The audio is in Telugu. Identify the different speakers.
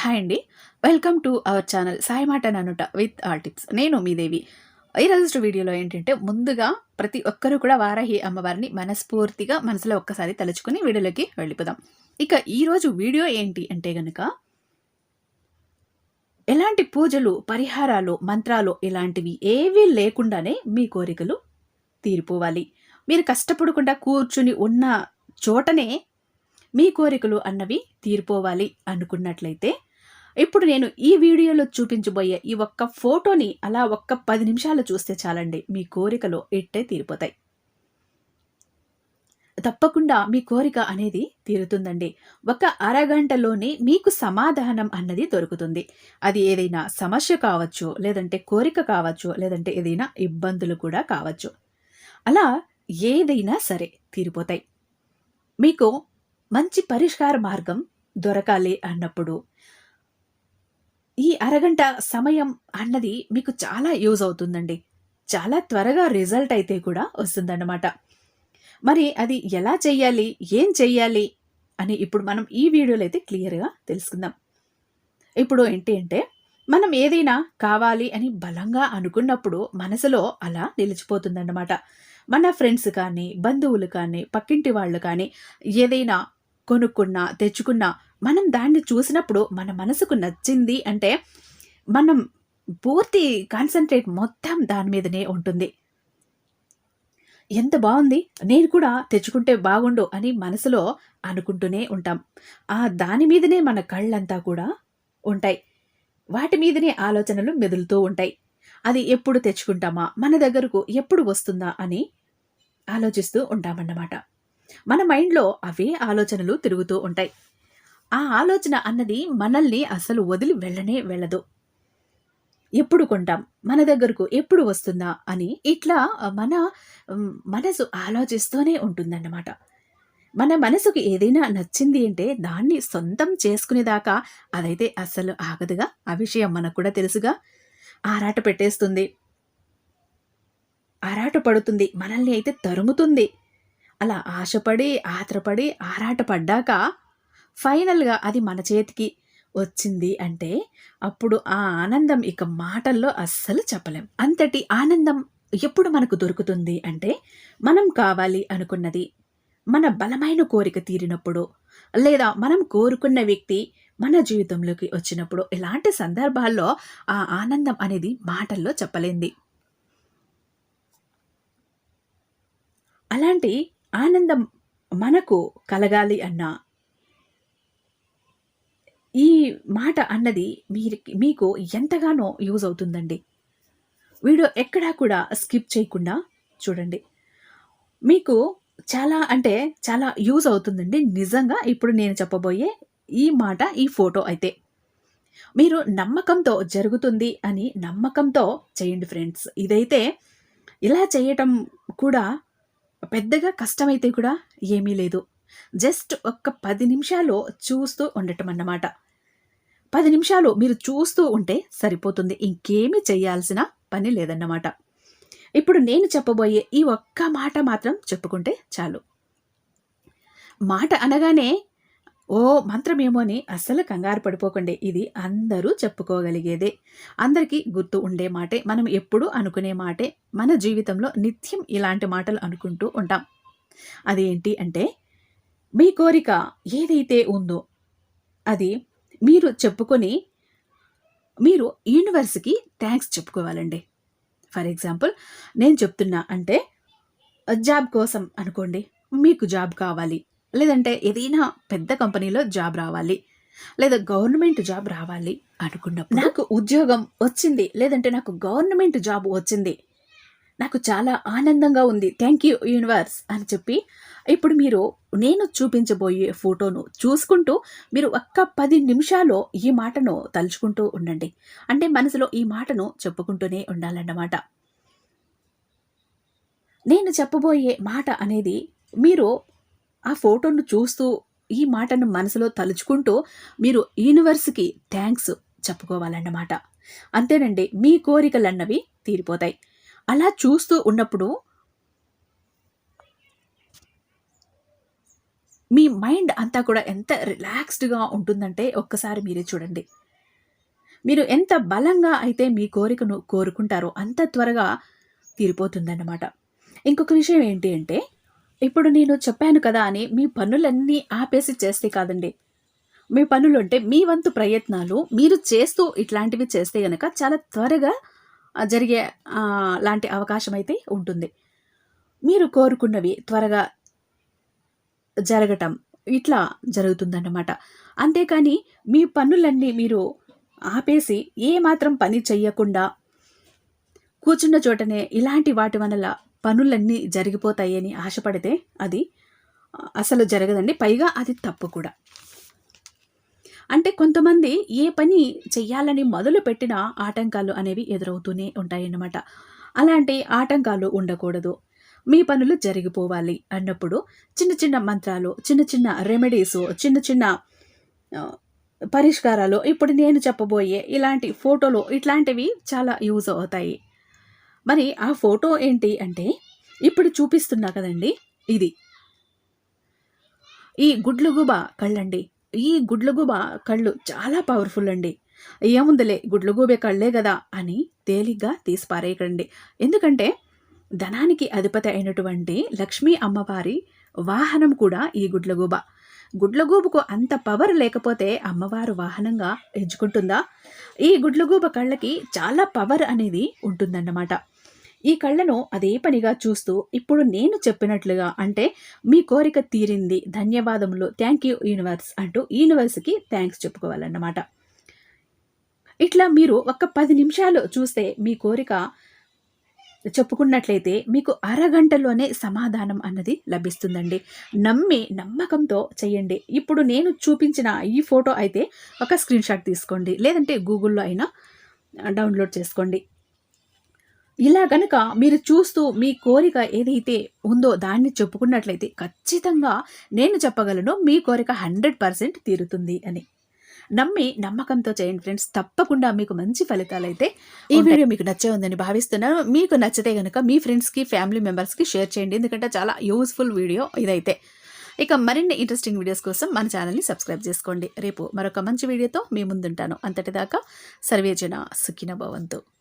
Speaker 1: హాయ్ అండి. Welcome to our channel Sai మాట ననుట విత్ ఆల్ టిప్స్. నేను మీ దేవి. ఈరోజు వీడియోలో ఏంటంటే ముందుగా ప్రతి ఒక్కరూ కూడా వారాహి అమ్మవారిని మనస్ఫూర్తిగా మనసులో ఒక్కసారి తలుచుకుని వీడియోలోకి వెళ్ళిపోదాం. ఇక ఈరోజు వీడియో ఏంటి అంటే గనుక ఎలాంటి పూజలు పరిహారాలు మంత్రాలు ఇలాంటివి ఏవీ లేకుండానే మీ కోరికలు తీరిపోవాలి. మీరు కష్టపడకుండా కూర్చుని ఉన్న చోటనే మీ కోరికలు అన్నవి తీరిపోవాలి అనుకున్నట్లయితే ఇప్పుడు నేను ఈ వీడియోలో చూపించబోయే ఈ ఒక్క ఫోటోని అలా ఒక్క పది నిమిషాలు చూస్తే చాలండి. మీ కోరికలో ఇట్టే తీరిపోతాయి. తప్పకుండా మీ కోరిక అనేది తీరుతుందండి. ఒక అరగంటలోనే మీకు సమాధానం అన్నది దొరుకుతుంది. అది ఏదైనా సమస్య కావచ్చు లేదంటే కోరిక కావచ్చు లేదంటే ఏదైనా ఇబ్బందులు కూడా కావచ్చు. అలా ఏదైనా సరే తీరిపోతాయి. మీకు మంచి పరిష్కార మార్గం దొరకాలి అన్నప్పుడు ఈ అరగంట సమయం అన్నది మీకు చాలా యూజ్ అవుతుందండి. చాలా త్వరగా రిజల్ట్ అయితే కూడా వస్తుందన్నమాట. మరి అది ఎలా చెయ్యాలి? ఏం చెయ్యాలి? అని ఇప్పుడు మనం ఈ వీడియోలో అయితే క్లియర్గా తెలుసుకుందాం. ఇప్పుడు ఏంటి అంటే మనం ఏదైనా కావాలి అని బలంగా అనుకున్నప్పుడు మనసులో అలా నిలిచిపోతుందన్నమాట. మన ఫ్రెండ్స్ కానీ బంధువులు కానీ పక్కింటి వాళ్ళు కానీ ఏదైనా కొనుక్కున్నా తెచ్చుకున్నా మనం దాన్ని చూసినప్పుడు మన మనసుకు నచ్చింది అంటే మనం పూర్తి కాన్సన్ట్రేట్ మొత్తం దాని మీదనే ఉంటుంది. ఎంత బాగుంది? నేను కూడా తెచ్చుకుంటే బాగుండు అని మనసులో అనుకుంటూనే ఉంటాం. ఆ దాని మీదనే మన కళ్ళంతా కూడా ఉంటాయి. వాటి మీదనే ఆలోచనలు మెదులుతూ ఉంటాయి. అది ఎప్పుడు తెచ్చుకుంటామా? మన దగ్గరకు ఎప్పుడు వస్తుందా? అని ఆలోచిస్తూ ఉంటామన్నమాట. మన మైండ్లో అవే ఆలోచనలు తిరుగుతూ ఉంటాయి. ఆ ఆలోచన అన్నది మనల్ని అసలు వదిలి వెళ్ళనే వెళ్ళదు. ఎప్పుడు కొంటాం? మన దగ్గరకు ఎప్పుడు వస్తుందా? అని ఇట్లా మన మనసు ఆలోచిస్తూనే ఉంటుందన్నమాట. మన మనసుకు ఏదైనా నచ్చింది అంటే దాన్ని సొంతం చేసుకునేదాకా అదైతే అస్సలు ఆగదుగా. ఆ విషయం మనకు కూడా తెలుసుగా. ఆరాట పెట్టేస్తుంది. ఆరాట పడుతుంది. మనల్ని అయితే తరుముతుంది. అలా ఆశపడి ఆత్రపడి ఆరాటపడ్డాక ఫైనల్గా అది మన చేతికి వచ్చింది అంటే అప్పుడు ఆ ఆనందం ఇక మాటల్లో అస్సలు చెప్పలేం. అంతటి ఆనందం ఎప్పుడు మనకు దొరుకుతుంది అంటే మనం కావాలి అనుకున్నది మన బలమైన కోరిక తీరినప్పుడు లేదా మనం కోరుకున్న వ్యక్తి మన జీవితంలోకి వచ్చినప్పుడు ఇలాంటి సందర్భాల్లో ఆ ఆనందం అనేది మాటల్లో చెప్పలేంది. అలాంటి ఆనందం మనకు కలగాలి అన్నా ఈ మాట అన్నది మీరు మీకు ఎంతగానో యూజ్ అవుతుందండి. వీడియో ఎక్కడా కూడా స్కిప్ చేయకుండా చూడండి. మీకు చాలా అంటే చాలా యూజ్ అవుతుందండి. నిజంగా ఇప్పుడు నేను చెప్పబోయే ఈ మాట ఈ ఫోటో అయితే. మీరు నమ్మకంతో జరుగుతుంది అని నమ్మకంతో చేయండి ఫ్రెండ్స్. ఇదైతే ఇలా చేయటం కూడా పెద్దగా కష్టమైతే కూడా ఏమీ లేదు. జస్ట్ ఒక్క పది నిమిషాలు చూస్తూ ఉండటం అన్నమాట పది నిమిషాలు మీరు చూస్తూ ఉంటే సరిపోతుంది. ఇంకేమీ చేయాల్సిన పని లేదన్నమాట. ఇప్పుడు నేను చెప్పబోయే ఈ ఒక్క మాట మాత్రం చెప్పుకుంటే చాలు. మాట అనగానే ఓ మంత్రమేమో అని అస్సలు కంగారు పడిపోకండి. ఇది అందరూ చెప్పుకోగలిగేదే. అందరికీ గుర్తు ఉండే మాటే. మనం ఎప్పుడూ అనుకునే మాటే. మన జీవితంలో నిత్యం ఇలాంటి మాటలు అనుకుంటూ ఉంటాం. అదేంటి అంటే మీ కోరిక ఏదైతే ఉందో అది మీరు చెప్పుకొని మీరు యూనివర్స్కి థ్యాంక్స్ చెప్పుకోవాలండి. ఫర్ ఎగ్జాంపుల్ నేను చెప్తున్నా అంటే జాబ్ కోసం అనుకోండి మీకు జాబ్ కావాలి. లేదంటే ఏదైనా పెద్ద కంపెనీలో జాబ్ రావాలి. లేదా గవర్నమెంట్ జాబ్ రావాలి అనుకున్నప్పుడు నాకు ఉద్యోగం వచ్చింది. లేదంటే నాకు గవర్నమెంట్ జాబ్ వచ్చింది. నాకు చాలా ఆనందంగా ఉంది. థ్యాంక్ యూ యూనివర్స్ అని చెప్పి ఇప్పుడు మీరు నేను చూపించబోయే ఫోటోను చూసుకుంటూ మీరు ఒక్క పది నిమిషాలు ఈ మాటను తలుచుకుంటూ ఉండండి. అంటే మనసులో ఈ మాటను చెప్పుకుంటూనే ఉండాలన్నమాట. నేను చెప్పబోయే మాట అనేది మీరు ఆ ఫోటోను చూస్తూ ఈ మాటను మనసులో తలుచుకుంటూ మీరు యూనివర్స్కి థ్యాంక్స్ చెప్పుకోవాలన్నమాట. అంతేనండి మీ కోరికలన్నవి తీరిపోతాయి. అలా చూస్తూ ఉన్నప్పుడు మీ మైండ్ అంతా కూడా ఎంత రిలాక్స్డ్‌గా ఉంటుందంటే ఒక్కసారి మీరే చూడండి. మీరు ఎంత బలంగా అయితే మీ కోరికను కోరుకుంటారో అంత త్వరగా తీరిపోతుందన్నమాట. ఇంకొక విషయం ఏంటి అంటే, ఇప్పుడు నేను చెప్పాను కదా అని మీ పనులన్నీ ఆపేసి చేస్తే కాదండి. మీ పనులు అంటే మీ వంతు ప్రయత్నాలు మీరు చేస్తూ ఇట్లాంటివి చేస్తే గనక చాలా త్వరగా జరిగే లాంటి అవకాశం అయితే ఉంటుంది. మీరు కోరుకున్నవి త్వరగా జరగటం ఇట్లా జరుగుతుందన్నమాట. అంతేకాని మీ పనులన్నీ మీరు ఆపేసి ఏ మాత్రం పని చెయ్యకుండా కూర్చున్న చోటనే ఇలాంటి వాటి వల్ల పనులన్నీ జరిగిపోతాయని ఆశపడితే అది అసలు జరగదండి. పైగా అది తప్పు కూడా. అంటే కొంతమంది ఏ పని చెయ్యాలని మొదలుపెట్టినా ఆటంకాలు అనేవి ఎదురవుతూనే ఉంటాయన్నమాట. అలాంటి ఆటంకాలు ఉండకూడదు. మీ పనులు జరిగిపోవాలి అన్నప్పుడు చిన్న చిన్న మంత్రాలు, చిన్న చిన్న రెమెడీస్ చిన్న చిన్న పరిష్కారాలు ఇప్పుడు నేను చెప్పబోయే ఇలాంటి ఫోటోలు ఇట్లాంటివి చాలా యూజ్ అవుతాయి. మరి ఆ ఫోటో ఏంటి అంటే ఇప్పుడు చూపిస్తున్నా కదండీ! ఇది. ఈ గుడ్లుగుబ కళ్ళండి. ఈ గుడ్లగూబ కళ్ళు చాలా పవర్‌ఫుల్ అండి. ఏముందిలే గుడ్లగూబే కళ్ళే కదా అని తేలిగ్గా తీసి పారేయకండి. ఎందుకంటే ధనానికి అధిపతి అయినటువంటి లక్ష్మీ అమ్మవారి వాహనం కూడా ఈ గుడ్లగూబ. గుడ్లగూబకు అంత పవర్ లేకపోతే అమ్మవారు వాహనంగా ఎంచుకుంటుందా? ఈ గుడ్లగూబ కళ్ళకి చాలా పవర్ అనేది ఉంటుందన్నమాట. ఈ కళ్ళను అదే పనిగా చూస్తూ ఇప్పుడు నేను చెప్పినట్లుగా అంటే మీ కోరిక తీరింది. ధన్యవాదములు. థ్యాంక్ యూ యూనివర్స్ అంటూ యూనివర్స్‌కి థ్యాంక్స్ చెప్పుకోవాలన్నమాట. ఇట్లా మీరు ఒక పది నిమిషాలు చూస్తే మీ కోరిక చెప్పుకున్నట్లయితే మీకు అరగంటలోనే సమాధానం అన్నది లభిస్తుందండి. నమ్మి నమ్మకంతో చేయండి. ఇప్పుడు నేను చూపించిన ఈ ఫోటో అయితే ఒక స్క్రీన్‌షాట్ తీసుకోండి. లేదంటే గూగుల్‌లో అయినా డౌన్‌లోడ్ చేసుకోండి. ఇలా గనక మీరు చూస్తూ మీ కోరిక ఏదైతే ఉందో దాన్ని చెప్పుకున్నట్లయితే ఖచ్చితంగా నేను చెప్పగలను మీ కోరిక 100% తీరుతుంది అని. నమ్మి నమ్మకంతో చేయండి ఫ్రెండ్స్. తప్పకుండా మీకు మంచి ఫలితాలైతే ఈ
Speaker 2: ఉంటాయి.
Speaker 1: వీడియో మీకు నచ్చే ఉందని భావిస్తున్నాను. మీకు నచ్చితే గనక మీ ఫ్రెండ్స్‌కి, ఫ్యామిలీ మెంబర్స్‌కి షేర్ చేయండి. ఎందుకంటే చాలా యూజ్‌ఫుల్ వీడియో ఇదైతే. ఇక మరిన్ని ఇంట్రెస్టింగ్ వీడియోస్ కోసం మన ఛానల్‌ని సబ్స్క్రైబ్ చేసుకోండి. రేపు మరొక మంచి వీడియోతో మీ ముందుంటాను. అంతటిదాకా సర్వేజన సుఖినో భవంతు.